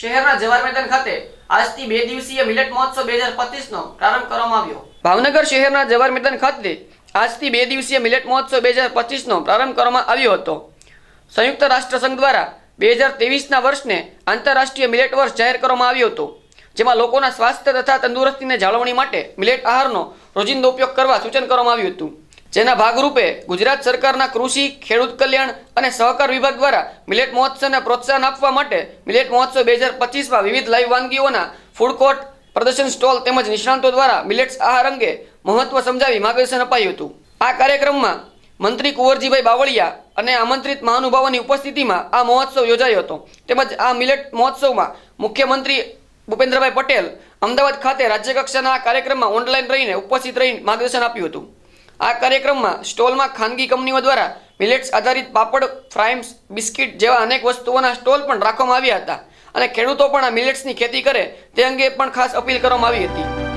શહેરના જવાહર મેદાન ખાતે આજથી બે દિવસીય મિલેટ મહોત્સવ બે હજાર પચીસનો પ્રારંભ કરવામાં આવ્યો. ભાવનગર શહેરના જવાહર મેદાન ખાતે આજથી બે દિવસીય મિલેટ મહોત્સવ બે હજાર પચીસનો પ્રારંભ કરવામાં આવ્યો હતો. સંયુક્ત રાષ્ટ્રસંઘ દ્વારા બે હજાર તેવીસના વર્ષને આંતરરાષ્ટ્રીય મિલેટ વર્ષ જાહેર કરવામાં આવ્યો હતો, જેમાં લોકોના સ્વાસ્થ્ય તથા તંદુરસ્તીને જાળવણી માટે મિલેટ આહારનો રોજિંદો ઉપયોગ કરવા સૂચન કરવામાં આવ્યું હતું. જેના ભાગરૂપે ગુજરાત સરકારના કૃષિ, ખેડૂત કલ્યાણ અને સહકાર વિભાગ દ્વારા મિલેટ મહોત્સવને પ્રોત્સાહન આપવા માટે મિલેટ મહોત્સવ બે હજાર પચીસમાં વિવિધ લાઈવ વાનગીઓના ફૂડ કોર્ટ પ્રદર્શન સ્ટોલ તેમજ નિષ્ણાંતો દ્વારા મિલેટ્સ આહાર અંગે મહત્વ સમજાવી માર્ગદર્શન અપાયું હતું. આ કાર્યક્રમમાં મંત્રી કુંવરજીભાઈ બાવળિયા અને આમંત્રિત મહાનુભાવોની ઉપસ્થિતિમાં આ મહોત્સવ યોજાયો હતો. તેમજ આ મિલેટ મહોત્સવમાં મુખ્યમંત્રી ભૂપેન્દ્રભાઈ પટેલ અમદાવાદ ખાતે રાજ્યકક્ષાના આ કાર્યક્રમમાં ઓનલાઈન રહીને ઉપસ્થિત રહીને માર્ગદર્શન આપ્યું હતું. આ કાર્યક્રમમાં સ્ટોલમાં ખાનગી કંપનીઓ દ્વારા મિલેટ્સ આધારિત પાપડ ફ્રાઇમ્સ બિસ્કિટ જેવા અનેક વસ્તુઓના સ્ટોલ પણ રાખવામાં આવ્યા હતા. અને ખેડૂતો પણ આ મિલેટ્સની ખેતી કરે તે અંગે પણ ખાસ અપીલ કરવામાં આવી હતી.